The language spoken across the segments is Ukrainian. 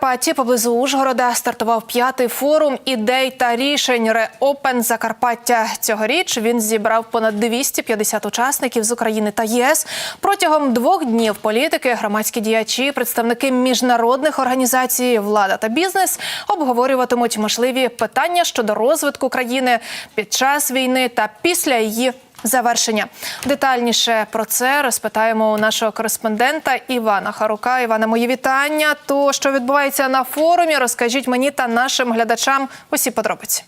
Закарпатті поблизу Ужгорода стартував п'ятий форум ідей та рішень Реопен Закарпаття. Цьогоріч він зібрав понад 250 учасників з України та ЄС. Протягом двох днів політики, громадські діячі, представники міжнародних організацій, влада та бізнес обговорюватимуть можливі питання щодо розвитку країни під час війни та після її завершення. Детальніше про це розпитаємо у нашого кореспондента Івана Харука. Івана, мої вітання. То що відбувається на форумі, розкажіть мені та нашим глядачам усі подробиці.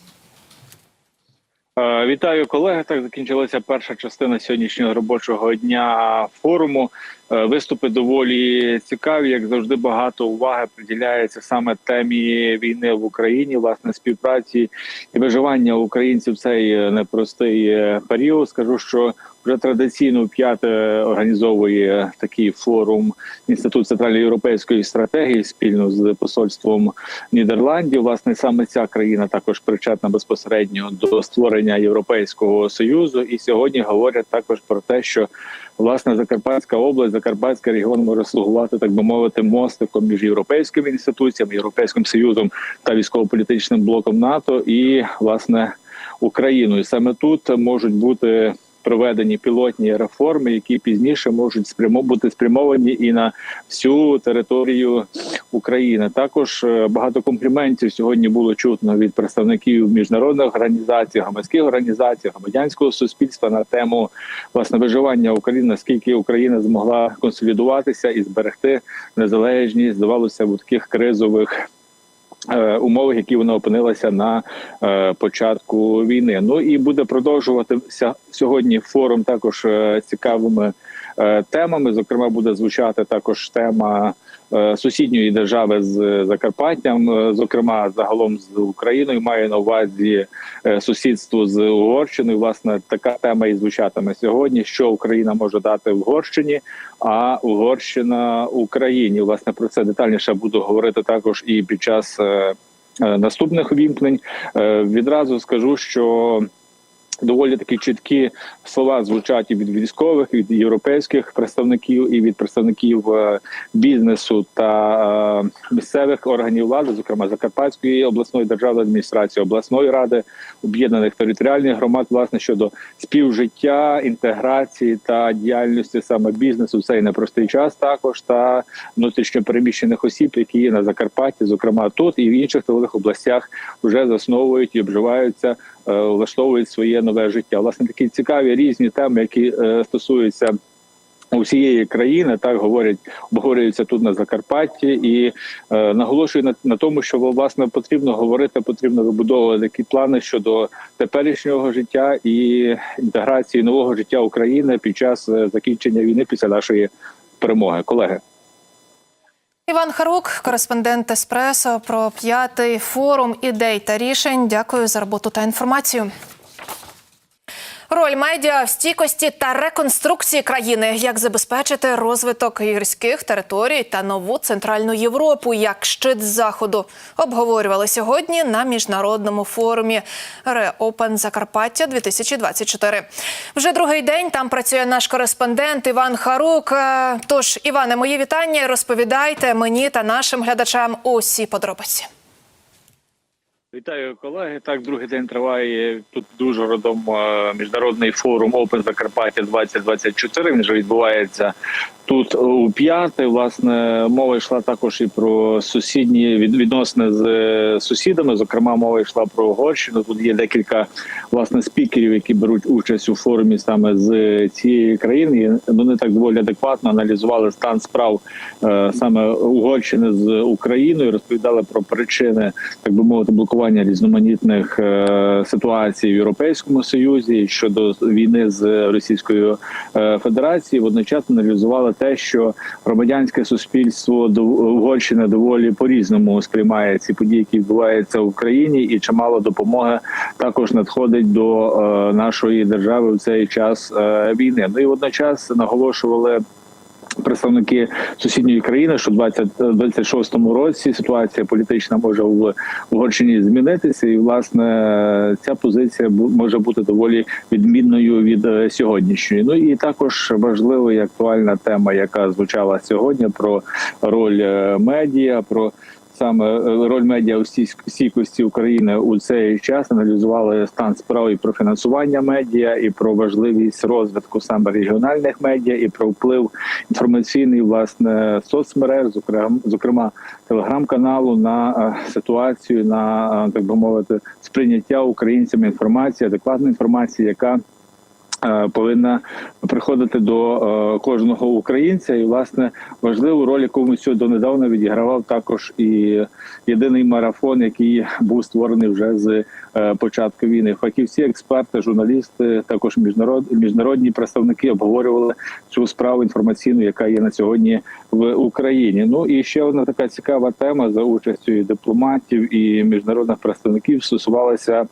Е, Вітаю колеги. Так закінчилася перша частина сьогоднішнього робочого дня форуму. Е, Виступи доволі цікаві, як завжди, багато уваги приділяється саме темі війни в Україні, власне співпраці і виживання українців в цей е, непростий е, період. Скажу, що вже традиційно п'яте організовує такий форум інститут центральноєвропейської стратегії спільно з посольством Нідерландів. Власне, саме ця країна також причетна безпосередньо до створення Європейського союзу. І сьогодні говорять також про те, що власне Закарпатська область, Закарпатський регіон може слугувати, так би мовити, мостиком між європейськими інституціями, європейським союзом та військово-політичним блоком НАТО і власне Україною. Саме тут можуть бути проведені пілотні реформи, які пізніше можуть спрямо бути спрямовані і на всю територію України. Також е, багато компліментів сьогодні було чутно від представників міжнародних організацій, громадських організацій, громадянського суспільства на тему власне виживання України, наскільки Україна змогла консолідуватися і зберегти незалежність, здавалося в таких кризових. е, Умовах, які вона опинилася на е, початку війни. Ну і буде продовжуватися сьогодні форум також цікавими темами. Зокрема, буде звучати також тема сусідньої держави з Закарпаттям, е, зокрема загалом з Україною. Маю на увазі е, сусідство з Угорщиною. Власне, така тема і звучатиме сьогодні. Що Україна може дати Угорщині, а Угорщина Україні. Власне про це детальніше буду говорити також і під час е, е, наступних увімкнень. Е, Відразу скажу, що доволі такі чіткі слова звучать і від військових, і від європейських представників, і від представників е, бізнесу та е, місцевих органів влади, зокрема Закарпатської обласної державної адміністрації, обласної ради об'єднаних територіальних громад, власне щодо співжиття, інтеграції та діяльності саме бізнесу в цей непростий час, також та внутрішньо переміщених осіб, які є на Закарпатті, зокрема тут і в інших тилових областях, вже засновують і обживаються влаштовують своє нове життя. Власне такі цікаві різні теми, які е, стосуються. Усієї країни так говорять, обговорюються тут на Закарпатті, і е, наголошую на, на тому, що власне потрібно говорити, потрібно вибудовувати такі плани щодо теперішнього життя і інтеграції нового життя України під час е, закінчення війни після нашої перемоги. Колеги. Іван Харук, кореспондент Еспресо, про п'ятий форум ідей та рішень. Дякую за роботу та інформацію. Роль медіа в стійкості та реконструкції країни, як забезпечити розвиток гірських територій та нову центральну Європу як щит заходу, обговорювали сьогодні на міжнародному форумі Реопен Закарпаття 2024 Вже другий день там працює наш кореспондент Іван Харук. Е, Тож, Іване, мої вітання. Розповідайте мені та нашим глядачам усі подробиці. Вітаю колеги. Так, другий день триває тут дуже родом е, міжнародний форум Open Закарпаття 2024. Він вже відбувається тут у п'яте. Власне, мова йшла також і про сусідні відносини з е, сусідами. Зокрема, мова йшла про Угорщину. Тут є декілька власне спікерів, які беруть участь у форумі саме з цієї країни. І Вони так доволі адекватно аналізували стан справ е, саме Угорщини з Україною. Розповідали про причини, так би мовити, блокування різноманітних е, ситуацій в Європейському Союзі щодо війни з Російською е, Федерацією. Водночас аналізували те, що громадянське суспільство до Угорщини доволі по різному сприймає ці події, які відбуваються в Україні, і чимало допомоги також надходить до е, нашої держави в цей час війни. Ну і водночас наголошували представники сусідньої країни, що в 2026 році ситуація політична може в Угорщині змінитися, і власне ця позиція може бути доволі відмінною від е, сьогоднішньої. Ну і також важлива і актуальна тема, яка звучала сьогодні про роль е, медіа, про саме е, роль медіа у стійкості України у цей час. Аналізували стан справ і про фінансування медіа, і про важливість розвитку саме регіональних медіа, і про вплив інформаційний власне соцмереж, зокрема, зокрема телеграм-каналу на е, ситуацію, на е, так би мовити, сприйняття українцями інформації, адекватної інформації, яка повинна приходити до е, кожного українця, і власне важливу роль, яку ми сьогодні донедавна відігравав також і єдиний марафон, який був створений вже з е, початку війни. Фахівці, експерти, журналісти, також міжнарод, міжнародні представники обговорювали цю справу інформаційну, яка є на сьогодні в Україні. Ну і ще одна така цікава тема за участю і дипломатів і міжнародних представників стосувалася е,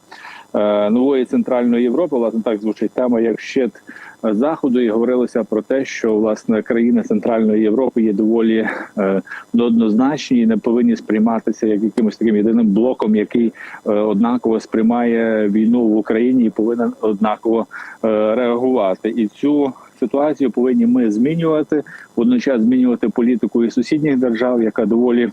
нової центральної Європи. Власне так звучить тема як щит заходу, і говорилося про те, що власне країни Центральної Європи є доволі е, неоднозначні і не повинні сприйматися як якимось таким єдиним блоком, який е, однаково сприймає війну в Україні і повинен однаково е, реагувати. І цю ситуацію повинні ми змінювати водночас змінювати політику і сусідніх держав, яка доволі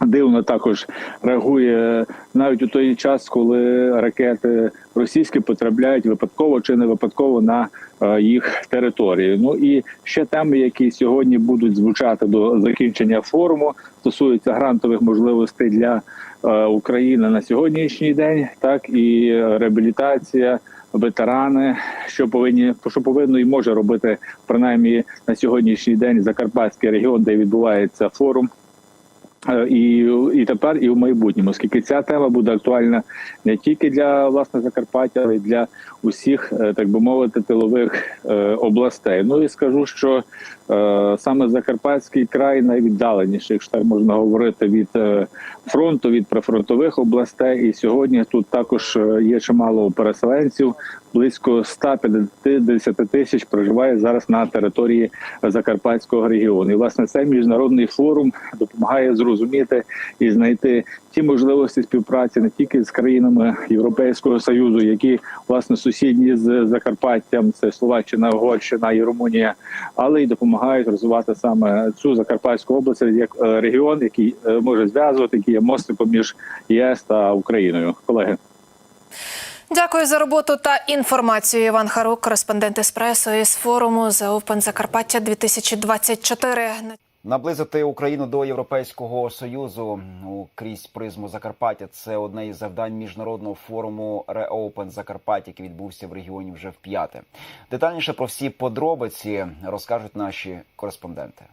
дивно також реагує навіть у той час, коли ракети російські потрапляють випадково чи не випадково на е, їх території. Ну і ще теми, які сьогодні будуть звучати до закінчення форуму, стосуються грантових можливостей для е, України на сьогоднішній день, так і реабілітація. Ветерани, що повинні що повинно і може робити принаймні на сьогоднішній день Закарпатський регіон, де відбувається форум, і, і тепер, і в майбутньому, оскільки ця тема буде актуальна не тільки для власне Закарпаття, але й для усіх, е, так би мовити, тилових е, областей. Ну і скажу, що е, саме Закарпатський край найвіддаленіший, якщо так можна говорити, від е, фронту, від прифронтових областей. І сьогодні тут також е, є чимало переселенців. Близько 150 тисяч проживає зараз на території Закарпатського регіону. І власне цей міжнародний форум допомагає зрозуміти і знайти ті можливості співпраці не тільки з країнами Європейського союзу, які власне сусідні з Закарпаттям, це Словаччина, Угорщина і Румунія, але й допомагають розвивати саме цю Закарпатську область як е, регіон, який е, може зв'язувати, який є мостиком між єС та Україною. Колеги. Дякую за роботу та інформацію. Іван Харук, кореспондент еспресо із форуму The Open Закарпаття 2024. Наблизити Україну до Європейського союзу крізь призму Закарпаття це одне із завдань міжнародного форуму Reopen Закарпаття, який відбувся в регіоні вже в п'яте. Детальніше про всі подробиці розкажуть наші кореспонденти.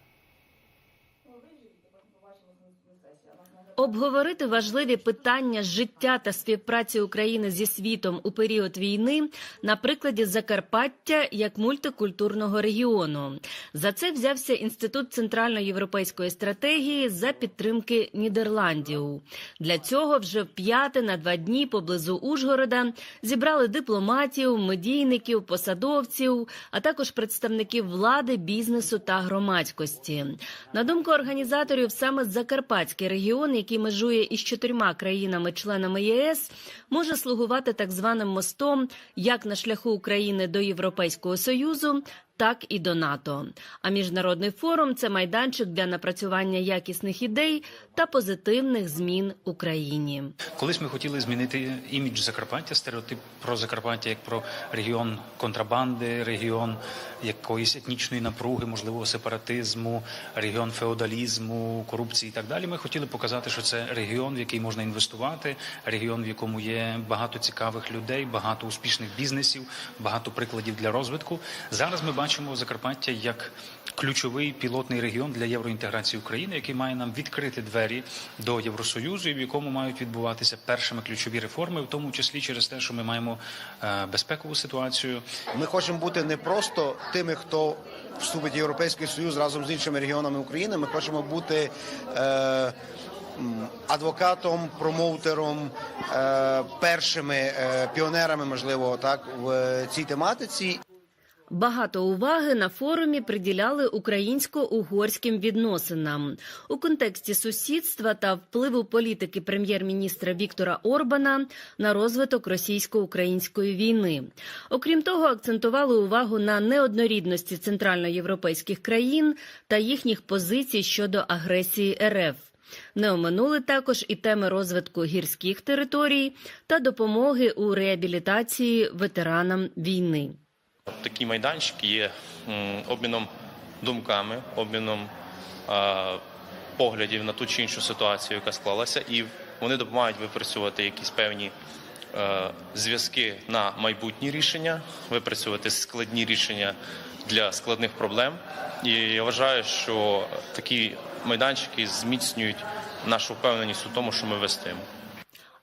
Обговорити важливі питання життя та співпраці України зі світом у період війни на прикладі Закарпаття як мультикультурного регіону. За це взявся інститут центральноєвропейської стратегії за підтримки Нідерландів. Для цього вже в п'яте на два дні поблизу Ужгорода зібрали дипломатів, медійників, посадовців, а також представників влади, бізнесу та громадськості. На думку організаторів, саме Закарпатський регіон, який межує із чотирма країнами-членами ЄС, може слугувати так званим мостом як на шляху України до Європейського союзу. Так і до НАТО. А міжнародний форум це майданчик для напрацювання якісних ідей та позитивних змін Україні. Колись ми хотіли змінити імідж Закарпаття, стереотип про Закарпаття як про регіон контрабанди, регіон якоїсь етнічної напруги, можливо, сепаратизму, регіон феодалізму, корупції і так далі. Ми хотіли показати, що це регіон, в який можна інвестувати, регіон, в якому є багато цікавих людей, багато успішних бізнесів, багато прикладів для розвитку. Зараз ми бачимо Закарпаття як ключовий пілотний регіон для євроінтеграції України, який має нам відкрити двері до Євросоюзу, і в якому мають відбуватися першими ключові реформи, в тому числі через те, що ми маємо е, безпекову ситуацію. Ми хочемо бути не просто тими, хто вступить в Європейський Союз разом з іншими регіонами України. Ми хочемо бути е, адвокатом, промоутером, е, першими е, піонерами, можливо, так в цій тематиці. Багато уваги на форумі приділяли українсько-угорським відносинам у контексті сусідства та впливу політики прем'єр-міністра Віктора Орбана на розвиток російсько-української війни. Окрім того, акцентували увагу на неоднорідності центральноєвропейських країн та їхніх позицій щодо агресії РФ. Не оминули також і теми розвитку гірських територій та допомоги у реабілітації ветеранам війни. Такі майданчики є обміном думками, обміном поглядів на ту чи іншу ситуацію, яка склалася, і вони допомагають випрацювати якісь певні е, зв'язки на майбутні рішення, випрацювати складні рішення для складних проблем. І я вважаю, що такі майданчики зміцнюють нашу впевненість у тому, що ми вистоїмо.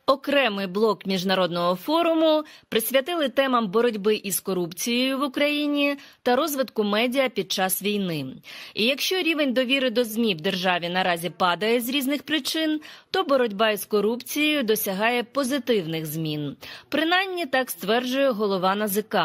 Окремий блок міжнародного форуму присвятили темам боротьби із корупцією в Україні та розвитку медіа під час війни. І якщо рівень довіри до ЗМІ в державі наразі падає з різних причин, то боротьба із корупцією досягає позитивних змін. Принаймні так стверджує голова НАЗК.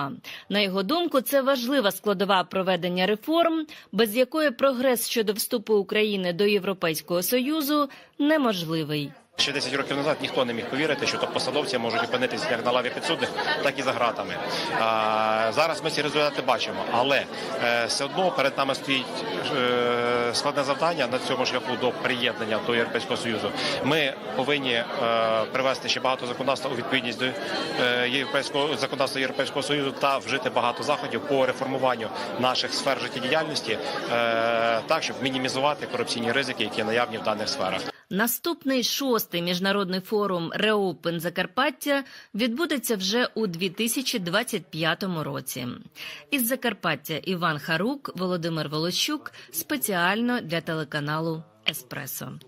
На його думку, це важлива складова проведення реформ, без якої прогрес щодо вступу України до Європейського союзу неможливий. Ще 10 років назад ніхто не міг повірити, що посадовці можуть опинитися як на лаві підсудних, так і за ґратами. А, зараз ми ці результати бачимо, але е, все одно перед нами стоїть е, складне завдання на цьому шляху до приєднання до Європейського союзу. Ми повинні е, привести ще багато законодавства у відповідність до е, європейського законодавства Європейського союзу та вжити багато заходів по реформуванню наших сфер життєдіяльності, е, так щоб мінімізувати корупційні ризики, які наявні в даних сферах. Наступний шостий міжнародний форум Реопен Закарпаття відбудеться вже у 2025 році. Із Закарпаття Іван Харук, Володимир Волощук спеціально для телеканалу Еспресо.